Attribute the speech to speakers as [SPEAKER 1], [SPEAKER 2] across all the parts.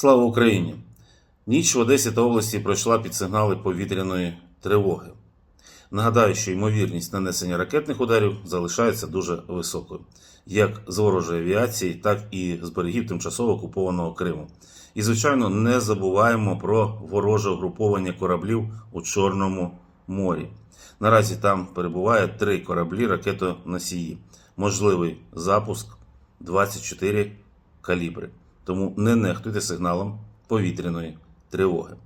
[SPEAKER 1] Слава Україні! Ніч в Одесі та області пройшла під сигнали повітряної тривоги. Нагадаю, що ймовірність нанесення ракетних ударів залишається дуже високою, як з ворожої авіації, так і з берегів тимчасово окупованого Криму. І, звичайно, не забуваємо про вороже угруповання кораблів у Чорному морі. Наразі там перебуває три кораблі ракетоносії. Можливий запуск 24 калібри. Тому не нехтуйте сигналом повітряної тривоги.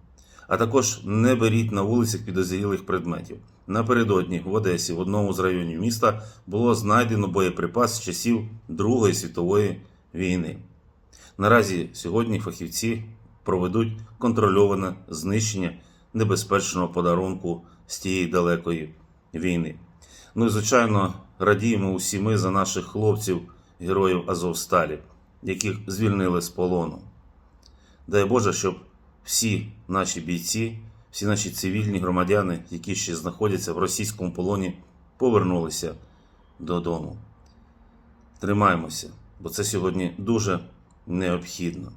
[SPEAKER 1] А також не беріть на вулицях підозрілих предметів. Напередодні в Одесі, в одному з районів міста, було знайдено боєприпас з часів Другої світової війни. Наразі сьогодні фахівці проведуть контрольоване знищення небезпечного подарунку з тієї далекої війни. Ну і звичайно, радіємо усі ми за наших хлопців, героїв Азовсталі, яких звільнили з полону. Дай Боже, щоб всі наші бійці, всі наші цивільні громадяни, які ще знаходяться в російському полоні, повернулися додому. Тримаємося, бо це сьогодні дуже необхідно.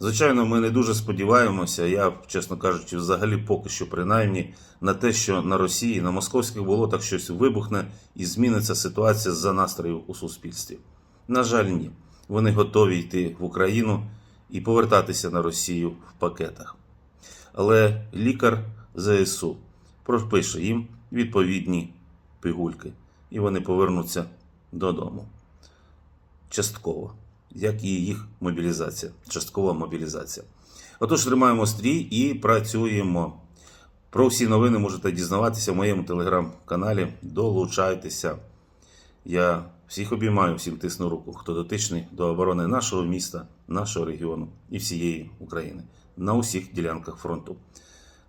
[SPEAKER 1] Звичайно, ми не дуже сподіваємося, я, чесно кажучи, взагалі поки що принаймні на те, що на Росії, на московських болотах щось вибухне і зміниться ситуація за настроїв у суспільстві. На жаль, ні. Вони готові йти в Україну і повертатися на Росію в пакетах. Але лікар ЗСУ пропише їм відповідні пігульки, і вони повернуться додому. Частково, як і їх мобілізація, часткова мобілізація. Отож, тримаємо стрій і працюємо. Про всі новини можете дізнаватися в моєму телеграм-каналі. Долучайтеся. Я всіх обіймаю, всім тисну руку, хто дотичний до оборони нашого міста, нашого регіону і всієї України на усіх ділянках фронту.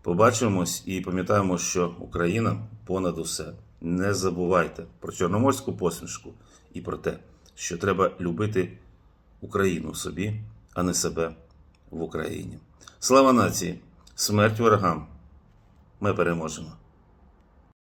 [SPEAKER 1] Побачимось і пам'ятаємо, що Україна понад усе. Не забувайте про чорноморську посмішку і про те, що треба любити Україну собі, а не себе в Україні. Слава нації! Смерть ворогам! Ми переможемо!